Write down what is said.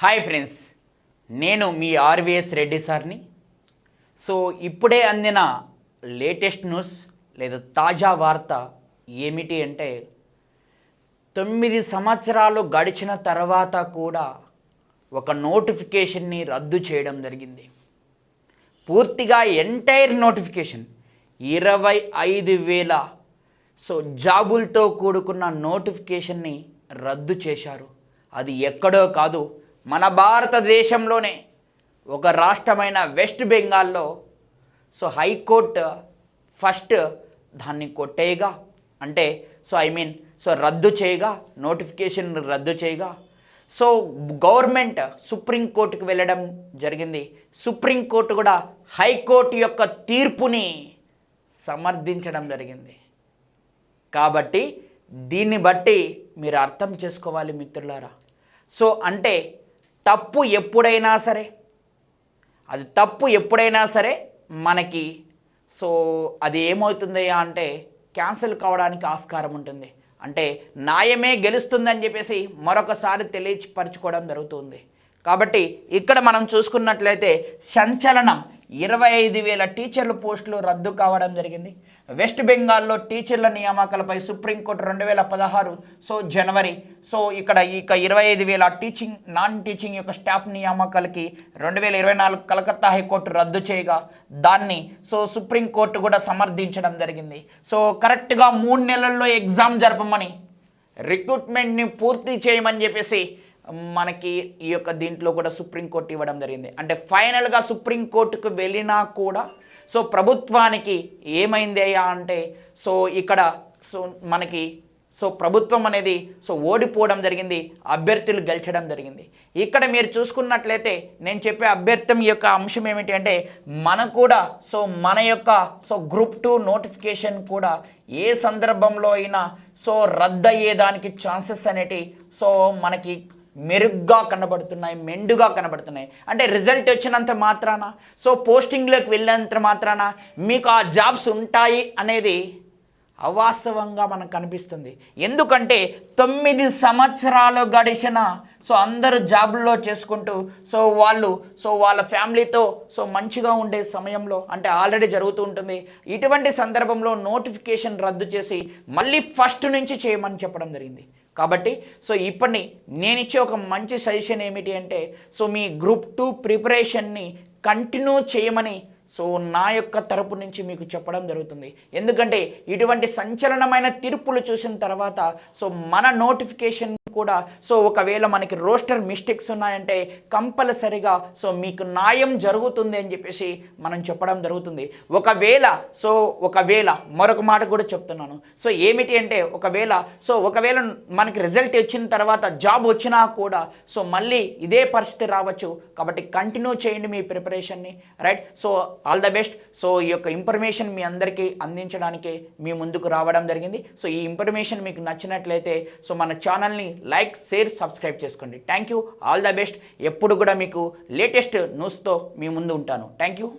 Hi friends నేను మీ RVS Reddy సార్ని. So ఇప్పుడే అందిన లేటెస్ట్ న్యూస్ లేదా తాజా వార్త ఏమిటి అంటే తొమ్మిది సంవత్సరాలు గడిచిన తర్వాత కూడా ఒక నోటిఫికేషన్ని రద్దు చేయడం జరిగింది. పూర్తిగా ఎంటైర్ నోటిఫికేషన్ ఇరవై ఐదు వేల సో జాబులతో కూడుకున్న నోటిఫికేషన్ని రద్దు చేశారు. అది ఎక్కడో కాదు మన భారతదేశంలోనే ఒక రాష్ట్రమైన వెస్ట్ బెంగాల్లో సో హైకోర్టు ఫస్ట్ దాన్ని కొట్టేయగా అంటే సో ఐ మీన్ సో రద్దు చేయగా నోటిఫికేషన్ రద్దు చేయగా సో గవర్నమెంట్ సుప్రీంకోర్టుకు వెళ్ళడం జరిగింది. సుప్రీంకోర్టు కూడా హైకోర్టు యొక్క తీర్పుని సమర్థించడం జరిగింది. కాబట్టి దీన్ని బట్టి మీరు అర్థం చేసుకోవాలి మిత్రులారా. సో అంటే తప్పు ఎప్పుడైనా సరే. అది తప్పు ఎప్పుడైనా సరే మనకి సో అది ఏమవుతుంది అంటే క్యాన్సిల్ కావడానికి ఆస్కారం ఉంటుంది. అంటే న్యాయమే గెలుస్తుందని చెప్పేసి మరొకసారి తెలియపరచుకోవడం జరుగుతుంది. కాబట్టి ఇక్కడ మనం చూసుకున్నట్లయితే సంచలనం ఇరవై ఐదు వేల టీచర్ల పోస్టులు రద్దు కావడం జరిగింది. వెస్ట్ బెంగాల్లో టీచర్ల నియామకాలపై సుప్రీంకోర్టు రెండు వేల పదహారు సో జనవరి సో ఇక్కడ ఇక ఇరవై ఐదు వేల టీచింగ్ నాన్ టీచింగ్ యొక్క స్టాఫ్ నియామకాలకి రెండు వేల ఇరవై నాలుగు కలకత్తా హైకోర్టు రద్దు చేయగా దాన్ని సో సుప్రీంకోర్టు కూడా సమర్థించడం జరిగింది. సో కరెక్ట్గా మూడు నెలల్లో ఎగ్జామ్ జరపమని రిక్రూట్మెంట్ని పూర్తి చేయమని చెప్పేసి మనకి ఈ యొక్క దీంట్లో కూడా సుప్రీంకోర్టు ఇవ్వడం జరిగింది. అంటే ఫైనల్గా సుప్రీంకోర్టుకు వెళ్ళినా కూడా సో ప్రభుత్వానికి ఏమైంది అయ్యా అంటే సో ఇక్కడ సో మనకి సో ప్రభుత్వం అనేది సో ఓడిపోవడం జరిగింది అభ్యర్థులు గెలిచడం జరిగింది. ఇక్కడ మీరు చూసుకున్నట్లయితే నేను చెప్పే అభ్యర్థం యొక్క అంశం ఏమిటి అంటే మన కూడా సో మన యొక్క సో గ్రూప్ టూ నోటిఫికేషన్ కూడా ఏ సందర్భంలో అయినా సో రద్దు అయ్యేదానికి ఛాన్సెస్ అనేటి సో మనకి మెరుగ్గా కనబడుతున్నాయి మెండుగా కనబడుతున్నాయి. అంటే రిజల్ట్ వచ్చినంత మాత్రాన? సో పోస్టింగ్లోకి వెళ్ళినంత మాత్రాన మీకు ఆ జాబ్స్ ఉంటాయి అనేది అవాస్తవంగా మనకు కనిపిస్తుంది. ఎందుకంటే తొమ్మిది సంవత్సరాలు గడిచిన సో అందరూ జాబుల్లో చేసుకుంటూ సో వాళ్ళు సో వాళ్ళ ఫ్యామిలీతో సో మంచిగా ఉండే సమయంలో అంటే ఆల్రెడీ జరుగుతూ ఉంటుంది. ఇటువంటి సందర్భంలో నోటిఫికేషన్ రద్దు చేసి మళ్ళీ ఫస్ట్ నుంచి చేయమని చెప్పడం జరిగింది. కాబట్టి సో ఇప్పటిని నేను ఇచ్చే ఒక మంచి సజెషన్ ఏమిటి అంటే సో మీ గ్రూప్ టూ ప్రిపరేషన్ని కంటిన్యూ చేయమని సో నా యొక్క తరపు నుంచి మీకు చెప్పడం జరుగుతుంది. ఎందుకంటే ఇటువంటి సంచలనమైన తీర్పులు చూసిన తర్వాత సో మన నోటిఫికేషన్ కూడా. సో ఒకవేళ మనకి రోస్టర్ మిస్టేక్స్ ఉన్నాయంటే కంపల్సరిగా సో మీకు న్యాయం జరుగుతుంది అని చెప్పేసి మనం చెప్పడం జరుగుతుంది. ఒకవేళ సో ఒకవేళ మరొక మాట కూడా చెప్తున్నాను. సో ఏమిటి అంటే ఒకవేళ సో ఒకవేళ మనకి రిజల్ట్ వచ్చిన తర్వాత జాబ్ వచ్చినా కూడా సో మళ్ళీ ఇదే పరిస్థితి రావచ్చు. కాబట్టి కంటిన్యూ చేయండి మీ ప్రిపరేషన్ని right? So all the best. So ఈ యొక్క ఇన్ఫర్మేషన్ మీ అందరికీ అందించడానికి మీ ముందుకు రావడం జరిగింది. సో ఈ ఇన్ఫర్మేషన్ మీకు నచ్చినట్లయితే సో మన ఛానల్ని లైక్ షేర్ సబ్స్క్రైబ్ చేసుకోండి. Thank you. All the best. ఎప్పుడు కూడా మీకు లేటెస్ట్ న్యూస్తో మీ ముందు ఉంటాను. Thank you.